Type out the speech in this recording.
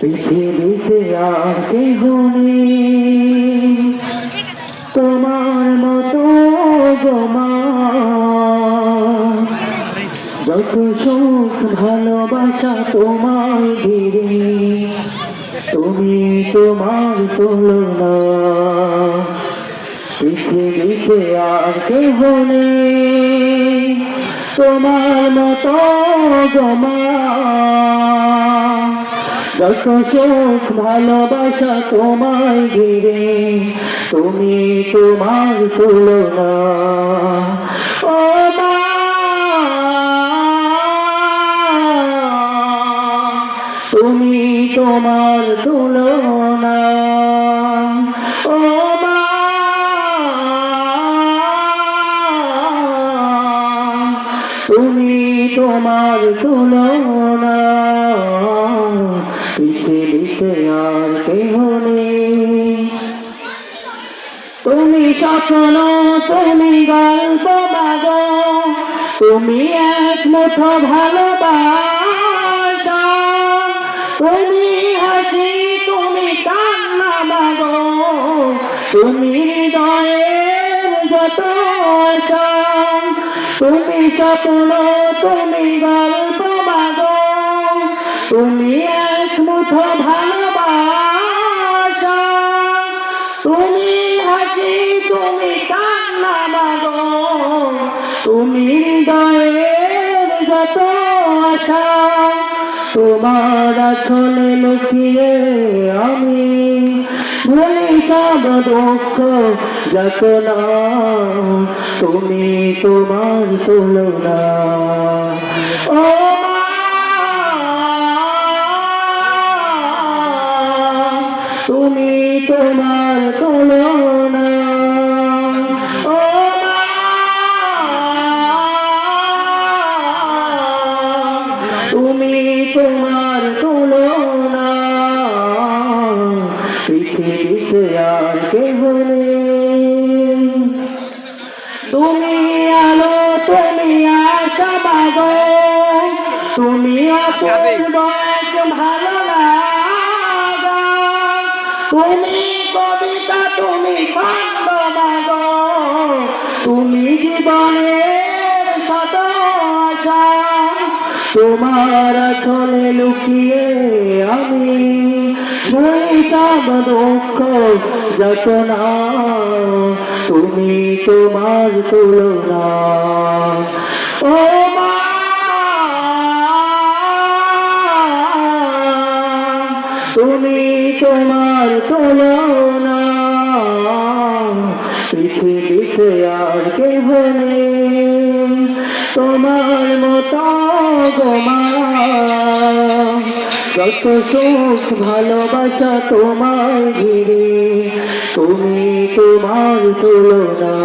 পৃথিবীতে আর কেহ তোমার মতো যত সুখ ভালোবাসা তোমার ঘিরে, তুমি তোমার তুলনা। পৃথিবীতে আর কেহ নেই। তোমার মতো গোমা। যত সুখ ভালোবাসা তোমায় ঘিরে তুমি তোমার তুলনা। তুমি তোমার তুলনা। তোমার তুলনা পৃথিবীতে আর কেহ নেই। তুমি স্বপ্ন, তুমি গল্প বাগো। তুমি এক মুঠো ভালোবাসা। তুমি হাসি, তুমি কান্না মাগো তুমি হৃদয়ের যত আশা তুমি স্বপ্ন, তুমি গল্প মাগো। তুমি এক মুঠো ভালোবাসা। তুমি হাসি, তুমি কান্না মাগো। তুমি হৃদয়ের যত আশা, তোমার আছলে লুকিয়ে আমি ভুলি সব দুঃখ যত তুমি তোমার তুলনা। ও তুমি তোমার তুলনা। ও তুমি তোমার তুলনা। পৃথিবীতে আর তুমি আলো তুমি আশা মাগো তুমি অপূর্ব ভালো লাগা। তুমি কবিতা তুমি ছন্দ মাগো তুমি জীবনের শত আশা। তোমার চলে লুকিয়ে আমি ভুলি দুঃখ যত না তুমি তোমার তুলনা। ও মা! তুমি তোমার তুলনা। পৃথিবীতে আর কেহ নেই। তোমার মতো গোমা যত সুখ ভালোবাসা তোমার ঘিরে তুমি তোমার তুলনা।